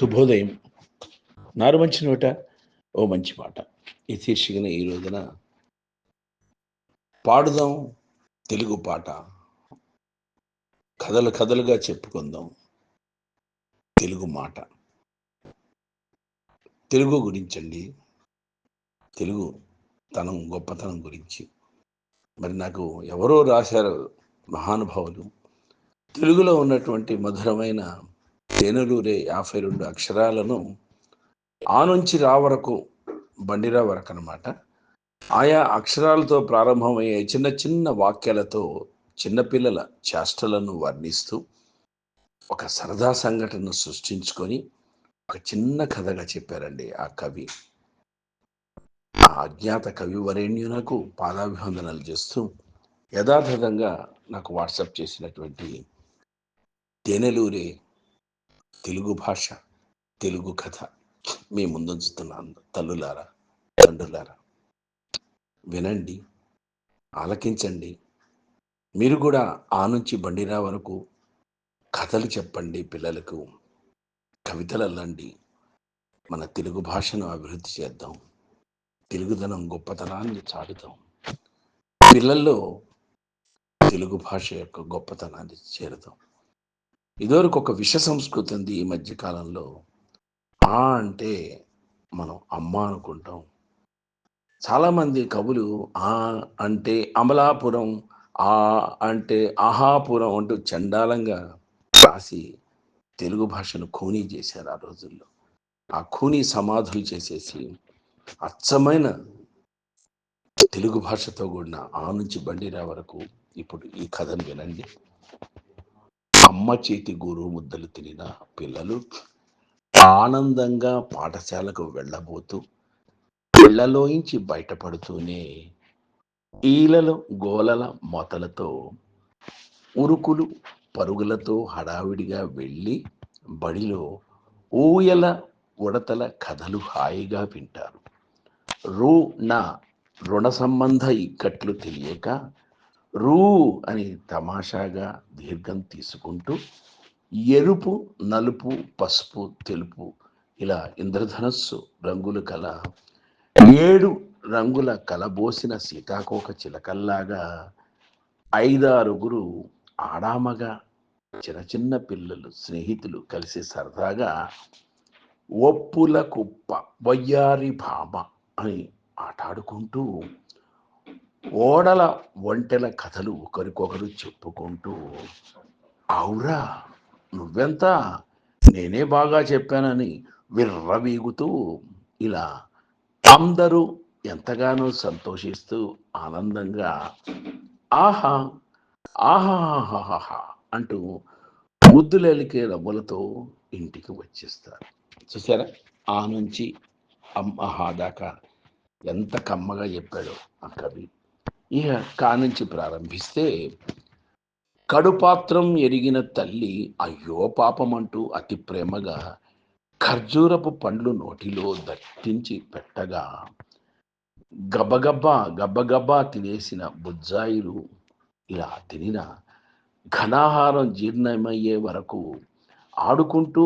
శుభోదయం. నారు మంచి నోట ఓ మంచి మాట ఈ శీర్షికన ఈ రోజున పాడుదాం తెలుగు పాట. కథలు కథలుగా చెప్పుకుందాం తెలుగు మాట. తెలుగు గురించండి. తెలుగు తనం గొప్పతనం గురించి. మరి నాకు ఎవరో రాశారు మహానుభావులు. తెలుగులో ఉన్నటువంటి మధురమైన తేనెలూరే యాభై రెండు అక్షరాలను ఆ నుంచి రా వరకు బండిరా వరకు అనమాట ఆయా అక్షరాలతో ప్రారంభమయ్యే చిన్న చిన్న వాక్యాలతో చిన్నపిల్లల చేష్టలను వర్ణిస్తూ ఒక సరదా సంఘటనను సృష్టించుకొని ఒక చిన్న కథగా చెప్పారండి ఆ కవి. ఆ అజ్ఞాత కవి వరేణ్యునకు పాదాభివందనలు చేస్తూ యథాతథంగా నాకు వాట్సాప్ చేసినటువంటి తేనెలూరే తెలుగు భాష తెలుగు కథ మీ ముందుంచుతున్నాను తల్లులారా తండ్రులారా వినండి ఆలకించండి. మీరు కూడా ఆ నుంచి బండిరా వరకు కథలు చెప్పండి పిల్లలకు కవితలు అల్లండి. మన తెలుగు భాషను అభివృద్ధి చేద్దాం. తెలుగుదనం గొప్పతనాన్ని చాటుదాం పిల్లల్లో తెలుగు భాష యొక్క గొప్పతనాన్ని చేరుదాం ఇదివరకు ఒక విష సంస్కృతి ఉంది ఈ మధ్య కాలంలో ఆ అంటే మనం అమ్మ అనుకుంటాం. చాలామంది కవులు ఆ అంటే అమలాపురం ఆ అంటే ఆహాపురం అంటూ చండాలంగా రాసి తెలుగు భాషను ఖూనీ చేశారు ఆ రోజుల్లో. ఆ ఖూనీ సమాధులు చేసేసి అచ్చమైన తెలుగు భాషతో కూడిన ఆ నుంచి బండిరా వరకు ఇప్పుడు ఈ కథను వినండి. అమ్మ చేతి గురువు ముద్దలు తినిన పిల్లలు ఆనందంగా పాఠశాలకు వెళ్ళబోతూ ఇళ్ళలోంచి బయటపడుతూనే ఈలలో గోలల మొతలతో ఉరుకులు పరుగులతో హడావిడిగా వెళ్ళి బడిలో ఊయల ఉడతల కథలు హాయిగా వింటారు. రూ. నా. రుణ సంబంధ ఇక్కట్లు తెలియక రూ అని తమాషాగా దీర్ఘం తీసుకుంటూ ఎరుపు నలుపు పసుపు తెలుపు ఇలా ఇంద్రధనస్సు రంగులు కల ఏడు రంగుల కలబోసిన సీతాకోక చిలకల్లాగా ఐదారుగురు ఆడామగా చిన్న చిన్న పిల్లలు స్నేహితులు కలిసి సరదాగా ఒప్పుల కుప్ప వయ్యారి భామ అని ఆటాడుకుంటూ ఓడల ఒంటెల కథలు ఒకరికొకరు చెప్పుకుంటూ అవురా నువ్వెంత? నేనే బాగా చెప్పానని విర్రవీగుతూ ఇలా అందరూ ఎంతగానో సంతోషిస్తూ ఆనందంగా ఆహా ఆహాహాహాహా అంటూ ముద్దులేలికే రవ్వలతో ఇంటికి వచ్చేస్తారు. చూసారా ఆ నుంచి అమ్మహా దాకా ఎంత కమ్మగా చెప్పాడో ఆ కవి. ఇక కానుంచి ప్రారంభిస్తే కడుపాత్రం ఎరిగిన తల్లి అయ్యో పాపమంటూ అతి ప్రేమగా ఖర్జూరపు పండ్లు నోటిలో దట్టించి పెట్టగా గబగబా గబగబా తినేసిన బుజ్జాయిలు ఇలా తినిన ఘనాహారం జీర్ణమయ్యే వరకు ఆడుకుంటూ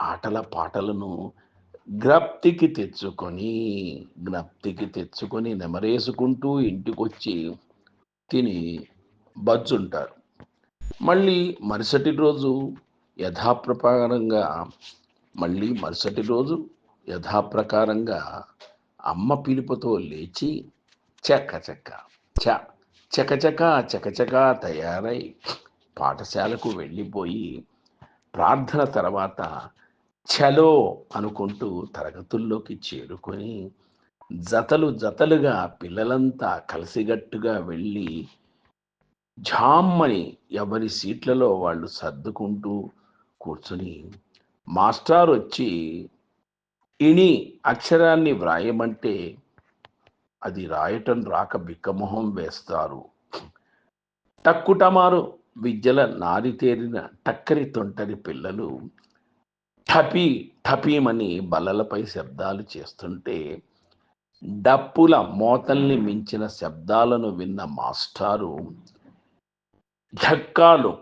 ఆటల పాటలను జ్ఞప్తికి తెచ్చుకొని జ్ఞప్తికి తెచ్చుకొని నెమరేసుకుంటూ ఇంటికొచ్చి తిని బజ్జుంటారు. మళ్ళీ మరుసటి రోజు యథాప్రకారంగా మళ్ళీ మరుసటి రోజు యథాప్రకారంగా అమ్మ పిలుపుతో లేచి చెక్కచక్క చ చకచక చకచక తయారై పాఠశాలకు వెళ్ళిపోయి ప్రార్థన తర్వాత చలో అనుకుంటూ తరగతుల్లోకి చేరుకొని జతలు జతలుగా పిల్లలంతా కలిసిగట్టుగా వెళ్ళి జామ్మని ఎవరి సీట్లలో వాళ్ళు సర్దుకుంటూ కూర్చుని మాస్టారు వచ్చి ఇని అక్షరాన్ని వ్రాయమంటే అది రాయటం రాక బిక్కమొహం వేస్తారు. టక్కుటమారు విద్యల నారితేరిన టక్కరి తొంటరి పిల్లలు ఠపీ ఠపీమని బల్లలపై శబ్దాలు చేస్తుంటే డప్పుల మోతల్ని మించిన శబ్దాలను విన్న మాస్టారు ఢక్కాలు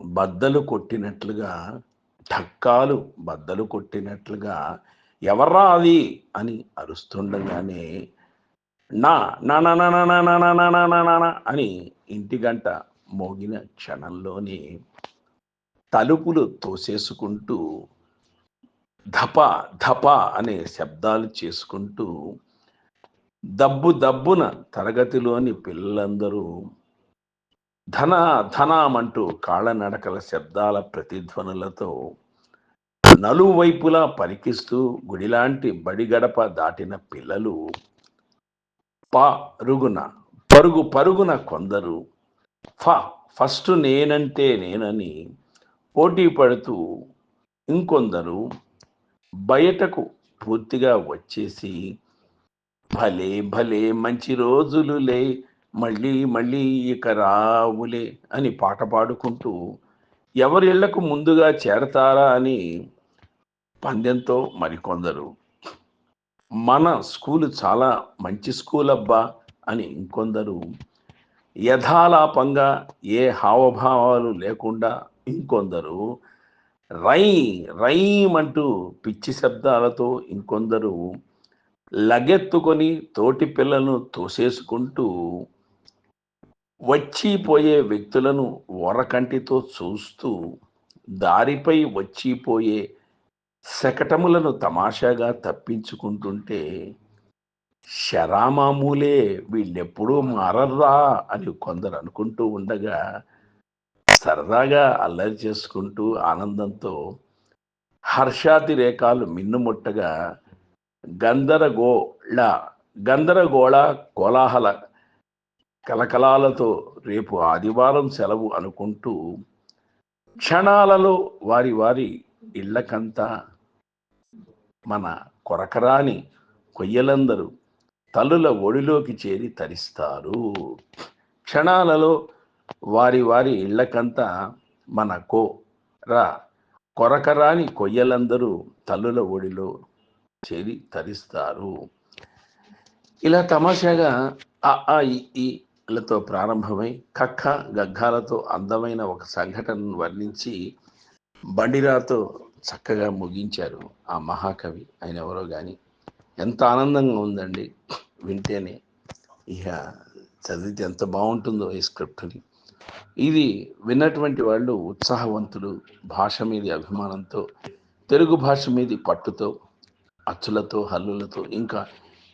బద్దలు కొట్టినట్లుగా ఢక్కాలు బద్దలు కొట్టినట్లుగా ఎవర్రా అది అని అరుస్తుండగానే నా నా నా నా నా నా నా నా నా నా నా నా అని ఇంటి గంట మోగిన క్షణంలోనే తలుపులు తోసేసుకుంటూ ధప ధప అనే శబ్దాలు చేసుకుంటూ దబ్బు దబ్బున తరగతిలోని పిల్లలందరూ ధన ధనామంటూ కాళ్ళనడకల శబ్దాల ప్రతిధ్వనులతో నలువైపులా పరికిస్తూ గుడిలాంటి బడిగడప దాటిన పిల్లలు పరుగున పరుగు పరుగున కొందరు ఫ ఫస్ట్ నేనంటే నేనని పోటీ పడుతూ ఇంకొందరు బయటకు పూర్తిగా వచ్చేసి భలే భలే మంచి రోజులులే మళ్ళీ మళ్ళీ ఇక రావులే అని పాట పాడుకుంటూ ఎవరిళ్ళకు ముందుగా చేరతారా అని పందెంతో మరికొందరు. మన స్కూలు చాలా మంచి స్కూల్ అబ్బా అని ఇంకొందరు. యథాలాపంగా ఏ హావభావాలు లేకుండా ఇంకొందరు. రై రైమ్ అంటూ పిచ్చి శబ్దాలతో ఇంకొందరు లగెత్తుకొని తోటి పిల్లలను తోసేసుకుంటూ వచ్చిపోయే వ్యక్తులను ఒరకంటితో చూస్తూ దారిపై వచ్చిపోయే శకటములను తమాషాగా తప్పించుకుంటుంటే శరామామూలే వీళ్ళెప్పుడూ మారర్రా అని కొందరు అనుకుంటూ ఉండగా సరదాగా అల్లరి చేసుకుంటూ ఆనందంతో హర్షాతిరేకాలు మిన్నుముట్టగా గందరగోళ గందరగోళ కోలాహల కలకలాలతో రేపు ఆదివారం సెలవు అనుకుంటూ క్షణాలలో వారి వారి ఇళ్ళకంతా మన కొరకరాని కొయ్యలందరూ తల్లుల ఒడిలోకి చేరి తరిస్తారు. క్షణాలలో వారి వారి ఇళ్ళకంతా మన కో. రా. కొరకరాని కొయ్యలందరూ తల్లుల ఒడిలో చేరి తరిస్తారు. ఇలా తమాషాగా ఆ ఆ ఈ ఈలతో ప్రారంభమై కక్క గగ్గాలతో అందమైన ఒక సంఘటనను వర్ణించి బండిరాతో చక్కగా ముగించారు ఆ మహాకవి. ఆయన ఎవరో కానీ ఎంత ఆనందంగా ఉందండి. వింటేనే. ఇక చదివితే ఎంత బాగుంటుందో ఈ స్క్రిప్ట్ని. ఇది విన్నటువంటి వాళ్ళు ఉత్సాహవంతులు భాష మీద అభిమానంతో తెలుగు భాష మీద పట్టుతో అచ్చులతో హల్లులతో ఇంకా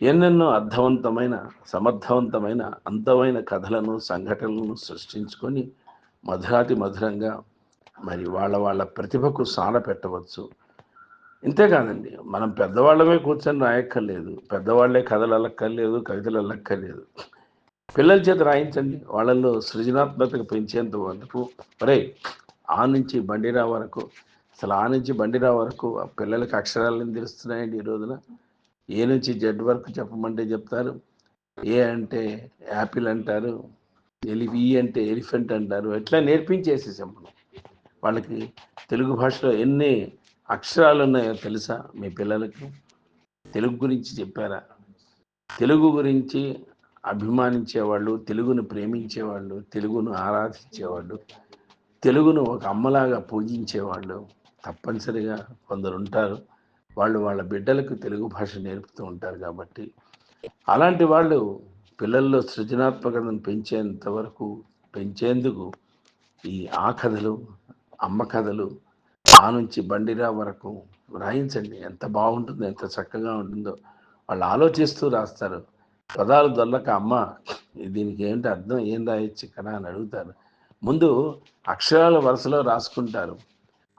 ఎన్నెన్నో అర్థవంతమైన సమర్థవంతమైన అంతమైన కథలను సంఘటనలను సృష్టించుకొని మధురాతి మధురంగా మరి వాళ్ళ వాళ్ళ ప్రతిభకు సాన పెట్టవచ్చు. ఇంతేకాదండి మనం పెద్దవాళ్ళమే కూర్చొని రాయక్కర్లేదు. పెద్దవాళ్ళే కథలు అలక్కర్లేదు కవితలు అల్లక్కర్లేదు పిల్లల చేత రాయించండి. వాళ్ళల్లో సృజనాత్మకత పెంచేంత వరకు మరే ఆ నుంచి బండిరా వరకు అసలు ఆ నుంచి బండిరా వరకు ఆ పిల్లలకి అక్షరాలను తెలుస్తున్నాయండి ఈ రోజున? ఏ నుంచి జెడ్ వరకు చెప్పమంటే చెప్తారు. ఏ అంటే యాపిల్ అంటారు. ఎలివి అంటే ఎలిఫెంట్ అంటారు. ఎట్లా నేర్పించేసేసాం మనం. వాళ్ళకి తెలుగు భాషలో ఎన్ని అక్షరాలు ఉన్నాయో తెలుసా మీ పిల్లలకి? తెలుగు గురించి చెప్పారా? తెలుగు గురించి అభిమానించేవాళ్ళు తెలుగును ప్రేమించేవాళ్ళు తెలుగును ఆరాధించేవాళ్ళు తెలుగును ఒక అమ్మలాగా పూజించేవాళ్ళు తప్పనిసరిగా కొందరు ఉంటారు. వాళ్ళు వాళ్ళ బిడ్డలకు తెలుగు భాష నేర్పుతూ ఉంటారు కాబట్టి. అలాంటి వాళ్ళు పిల్లల్లో సృజనాత్మకతను పెంచేంత వరకు పెంచేందుకు ఈ ఆ కథలు అమ్మ కథలు ఆ నుంచి బండిరా వరకు రాయించండి ఎంత బాగుంటుందో ఎంత చక్కగా ఉంటుందో వాళ్ళు ఆలోచిస్తూ రాస్తారు. పదాలు దొల్లక అమ్మ దీనికి ఏంటి అర్థం? ఏం రాయొచ్చు ఇక్కడ అని అడుగుతారు. ముందు అక్షరాల వరుసలో రాసుకుంటారు.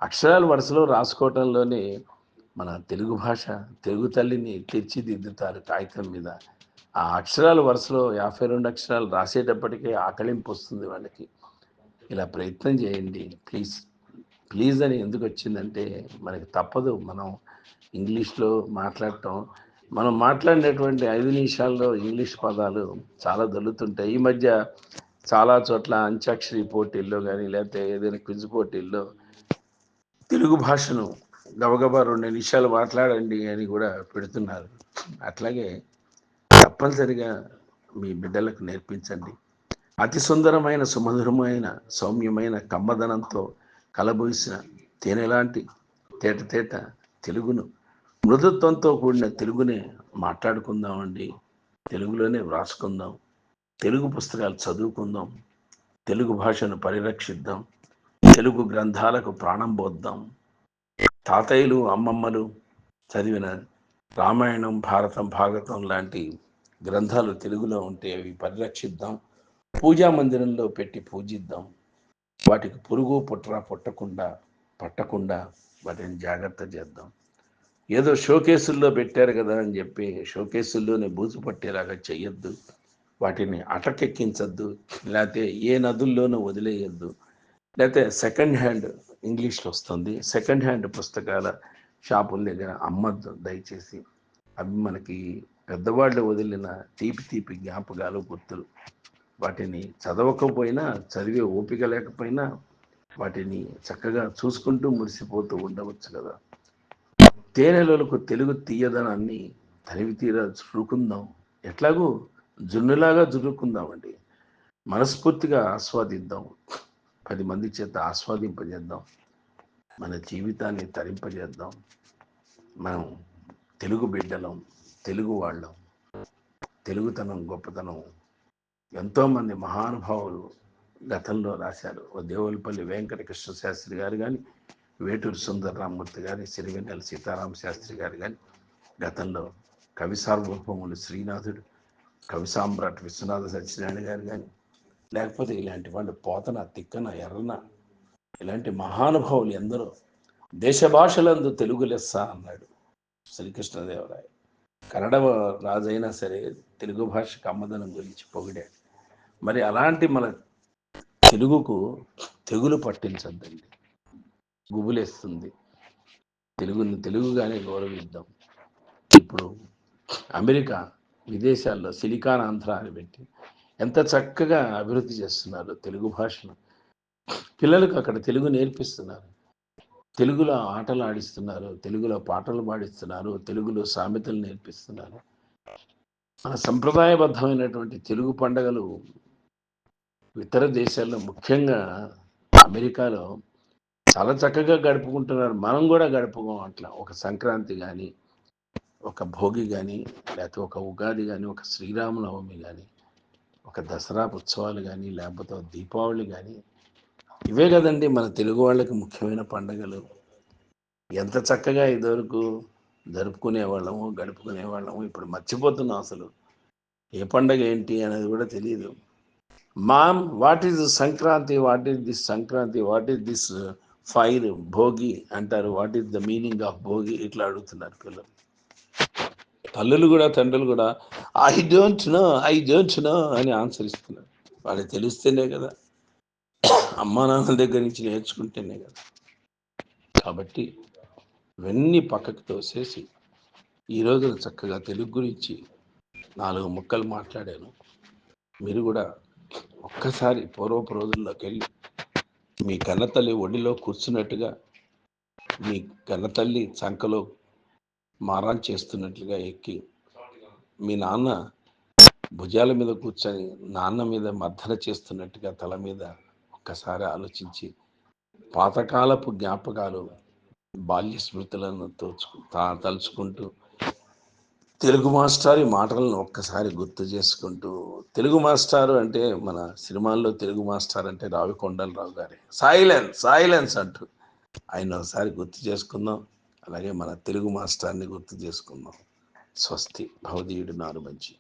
అక్షరాల వరుసలో రాసుకోవటంలోనే మన తెలుగు భాష తెలుగు తల్లిని తీర్చిదిద్దుతారు కాగితం మీద. ఆ అక్షరాల వరుసలో యాభై రెండు అక్షరాలు రాసేటప్పటికే ఆకలింపు వస్తుంది వాళ్ళకి. ఇలా ప్రయత్నం చేయండి. ప్లీజ్. ప్లీజ్ అని ఎందుకు వచ్చిందంటే మనకి తప్పదు. మనం ఇంగ్లీష్లో మాట్లాడటం మనం మాట్లాడినటువంటి ఐదు నిమిషాల్లో ఇంగ్లీష్ పదాలు చాలా దొల్లుతుంటాయి. ఈ మధ్య చాలా చోట్ల అంత్యాక్షరి పోటీల్లో కానీ లేకపోతే ఏదైనా క్విజ్ పోటీల్లో తెలుగు భాషను గబగబా రెండు నిమిషాలు మాట్లాడండి అని కూడా పెడుతున్నారు. అట్లాగే తప్పనిసరిగా మీ బిడ్డలకు నేర్పించండి. అతి సుందరమైన సుమధురమైన సౌమ్యమైన కమ్మదనంతో కలబోసిన తేనెలాంటి తేట తేట తెలుగును మృదుత్వంతో కూడిన తెలుగునే మాట్లాడుకుందామండి. తెలుగులోనే వ్రాసుకుందాం. తెలుగు పుస్తకాలు చదువుకుందాం. తెలుగు భాషను పరిరక్షిద్దాం. తెలుగు గ్రంథాలకు ప్రాణం పోద్దాం. తాతయ్యలు అమ్మమ్మలు చదివిన రామాయణం భారతం భాగతం లాంటి గ్రంథాలు తెలుగులో ఉంటే అవి పరిరక్షిద్దాం. పూజా మందిరంలో పెట్టి పూజిద్దాం. వాటికి పురుగు పుట్ర పుట్టకుండా పట్టకుండా వాటిని జాగ్రత్త చేద్దాం. ఏదో షోకేసుల్లో పెట్టారు కదా అని చెప్పి షోకేసుల్లోనే బూజు పట్టేలాగా చెయ్యొద్దు వాటిని అటకెక్కించద్దు లేకపోతే ఏ నదుల్లోనూ వదిలేయద్దు. లేకపోతే సెకండ్ హ్యాండ్ ఇంగ్లీష్లో వస్తుంది సెకండ్ హ్యాండ్ పుస్తకాల షాపుల దగ్గర అమ్మద్దు దయచేసి. అవి మనకి పెద్దవాళ్ళు వదిలిన తీపి తీపి జ్ఞాపకాలు గుర్తులు. వాటిని చదవకపోయినా చదివే ఓపిక లేకపోయినా వాటిని చక్కగా చూసుకుంటూ మురిసిపోతూ ఉండవచ్చు కదా. తేనెలకు తెలుగు తీయదనాన్ని తనివి తీరా చురుకుందాం. ఎట్లాగూ జున్నులాగా జురుకుందామండి మనస్ఫూర్తిగా ఆస్వాదిద్దాం. పది మంది చేత ఆస్వాదింపజేద్దాం. మన జీవితాన్ని తరింపజేద్దాం. మనం తెలుగు బిడ్డలం తెలుగు వాళ్ళం. తెలుగుతనం గొప్పతనం. ఎంతోమంది మహానుభావులు గతంలో రాశారు. ఓ దేవులపల్లి వెంకటకృష్ణ శాస్త్రి గారు కానీ వేటూరు సుందరరామూర్తి గారి సిరివెన్నెల సీతారామ శాస్త్రి గారు కానీ గతంలో కవి సార్వభౌములు శ్రీనాథుడు కవి సామ్రాట్ విశ్వనాథ సత్యనారాయణ గారు కానీ లేకపోతే ఇలాంటి వాళ్ళు పోతన తిక్కన ఎర్రన ఇలాంటి మహానుభావులు ఎందరో దేశ భాషలందు తెలుగు లెస్స అన్నాడు శ్రీకృష్ణదేవరాయ. కన్నడ రాజైనా సరే తెలుగు భాషకు అమ్మదనం గురించి పొగిడాడు. మరి అలాంటి మన తెలుగుకు తెగులు పట్టించద్దండి. గుబులేస్తుంది. తెలుగుని తెలుగుగానే గౌరవిద్దాం. ఇప్పుడు అమెరికా విదేశాల్లో సిలికాన్ ఆంధ్ర అని పెట్టి ఎంత చక్కగా అభివృద్ధి చేస్తున్నారు తెలుగు భాషను. పిల్లలకు అక్కడ తెలుగు నేర్పిస్తున్నారు. తెలుగులో ఆటలు ఆడిస్తున్నారు తెలుగులో పాటలు పాడిస్తున్నారు తెలుగులో సామెతలు నేర్పిస్తున్నారు. మన సంప్రదాయబద్ధమైనటువంటి తెలుగు పండగలు ఇతర దేశాల్లో ముఖ్యంగా అమెరికాలో చాలా చక్కగా గడుపుకుంటున్నారు. మనం కూడా గడుపుకోం అట్లా. ఒక సంక్రాంతి కానీ ఒక భోగి కానీ లేకపోతే ఒక ఉగాది కానీ ఒక శ్రీరామనవమి కానీ ఒక దసరా ఉత్సవాలు కానీ లేకపోతే దీపావళి కానీ ఇవే కదండి మన తెలుగు వాళ్ళకి ముఖ్యమైన పండుగలు. ఎంత చక్కగా ఇదివరకు జరుపుకునే వాళ్ళము గడుపుకునే వాళ్ళము ఇప్పుడు మర్చిపోతున్నాం అసలు. ఏ పండగ ఏంటి అనేది కూడా తెలియదు mom what is Sankranti what is this Sankranti what is this fire Bhogi అంటారు. What is the meaning of Bhogi? ఇట్లా అడుగుతున్నారు పిల్లలు. తల్లులు కూడా తండ్రులు కూడా I don't know I don't know అని ఆన్సర్ ఇస్తున్నారు. వాళ్ళకి తెలిస్తేనే కదా. అమ్మా నాన్నల దగ్గర నుంచి నేర్చుకుంటేనే కదా. కాబట్టి ఇవన్నీ పక్కకు తోసేసి ఈ చక్కగా తెలుగు గురించి నాలుగు ముక్కలు మాట్లాడాను. మీరు కూడా ఒక్కసారి పూర్వపు రోజుల్లోకి వెళ్ళి మీ కన్నతల్లి ఒడిలో కూర్చున్నట్టుగా మీ కన్నతల్లి చంకలో మారాన్ చేస్తున్నట్లుగా ఎక్కి మీ నాన్న భుజాల మీద కూర్చొని నాన్న మీద మర్దన చేస్తున్నట్టుగా తల మీద ఒక్కసారి ఆలోచించి పాతకాలపు జ్ఞాపకాలు బాల్య స్మృతులను తోచుకు తలుచుకుంటూ తెలుగు మాస్టారి మాటలను ఒక్కసారి గుర్తు చేసుకుంటూ తెలుగు మాస్టారు అంటే మన సినిమాల్లో తెలుగు మాస్టార్ అంటే రావి కొండలరావు గారే. సైలెన్స్ సైలెన్స్ అంటూ. ఆయన ఒకసారి గుర్తు చేసుకుందాం. అలాగే మన తెలుగు మాస్టార్ని గుర్తు చేసుకుందాం. స్వస్తి భవదీయుడు నారు మంచి.